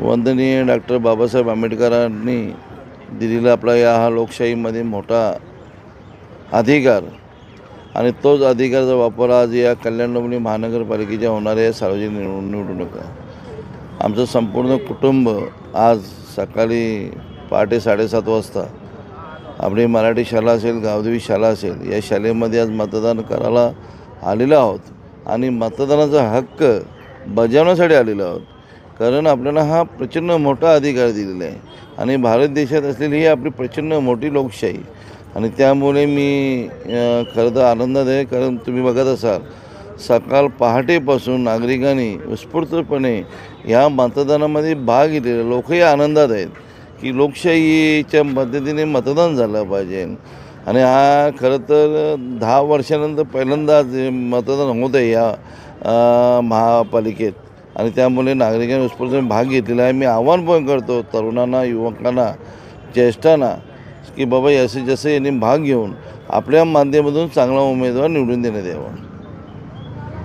वंदनीय डॉक्टर बाबासाहेब आंबेडकरांनी दिलेला आपला या हा लोकशाहीमध्ये मोठा अधिकार. आणि तोच अधिकाराचा वापर आज या कल्याण डोंबिवली महानगरपालिकेच्या होणाऱ्या सार्वजनिक निवड निवडणुका. आमचं संपूर्ण कुटुंब आज सकाळी पहाटे साडेसात वाजता आपली मराठी शाळा असेल गावदेवी शाळा असेल या शाळेमध्ये आज मतदान करायला आलेलो आहोत. आणि मतदानाचा हक्क बजावण्यासाठी आलेलो आहोत. कारण आपल्याला हा प्रचंड मोठा अधिकार दिलेला आहे. आणि भारत देशात असलेली ही आपली प्रचंड मोठी लोकशाही. आणि त्यामुळे मी खरं तर आनंदात आहे. कारण तुम्ही बघत असाल सकाळ पहाटेपासून नागरिकांनी उत्स्फूर्तपणे ह्या मतदानामध्ये भाग घेतलेला लोकही आनंदात आहेत की लोकशाहीच्या पद्धतीने मतदान झालं पाहिजे. आणि हा खरं तर दहा वर्षानंतर पहिल्यांदाच मतदान होत आहे या महापालिकेत. आणि त्यामुळे नागरिकांनी उत्स्फूर्तपणे भाग घेतलेला आहे. मी आव्हान पण करतो तरुणांना युवकांना ज्येष्ठांना की बाबा याचे जसं यांनी भाग घेऊन आपल्या माध्यमातून चांगला उमेदवार निवडून देण्यात यावा.